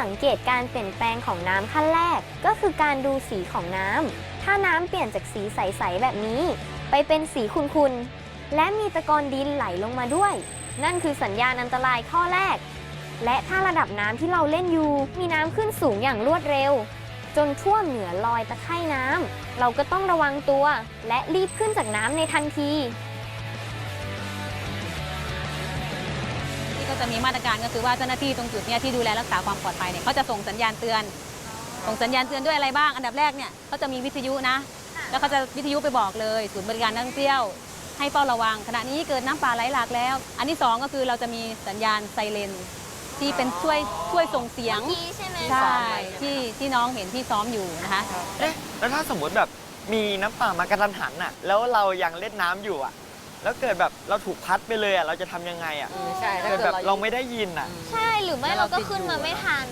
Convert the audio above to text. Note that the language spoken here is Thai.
สังเกตการเปลี่ยนแปลงของน้ำขั้นแรก ก็คือการดูสีของน้ำ ถ้าน้ำเปลี่ยนจากสีใส ๆ แบบนี้ ไปเป็นสีขุ่นๆ และมีตะกอนดินไหลลงมาด้วย นั่นคือสัญญาณอันตรายข้อแรก และถ้าระดับน้ำที่เราเล่นอยู่ มีน้ำขึ้นสูงอย่างรวดเร็ว จนท่วมเหนือลอยตะไคร่น้ำ เราก็ต้องระวังตัว และรีบขึ้นจากน้ำในทันที ก็จะมีมาตรการก็คือว่าเจ้าหน้าที่ตรงจุดเนี้ยที่ดูแลรักษาความปลอดภัยเนี่ยเขาจะส่งสัญญาณเตือน ส่งสัญญาณเตือนด้วยอะไรบ้าง อันดับแรกเนี่ยเขาจะมีวิทยุนะ แล้วเขาจะวิทยุไปบอกเลยศูนย์บริการนักท่องเที่ยว ให้เฝ้าระวัง ขณะนี้เกิดน้ำป่าไหลหลากแล้ว อันที่สองก็คือเราจะมีสัญญาณไซเรนที่เป็นช่วยช่วยส่งเสียงใช่ไหมใช่ที่ที่น้องเห็นที่ซ้อมอยู่นะคะเอ๊ะแล้วถ้าสมมติแบบมีน้ำป่ามากระทันหันอะ แล้วเรายังเล่นน้ำอยู่อะ แล้วเกิดแบบเราถูกพัดไปเลยอะเราจะทำยังไงอะใช่ถ้าเกิดเกิดแบบเราเราไม่ได้ยินอะ ใช่หรือไม่เราก็ขึ้นมาไม่ทัน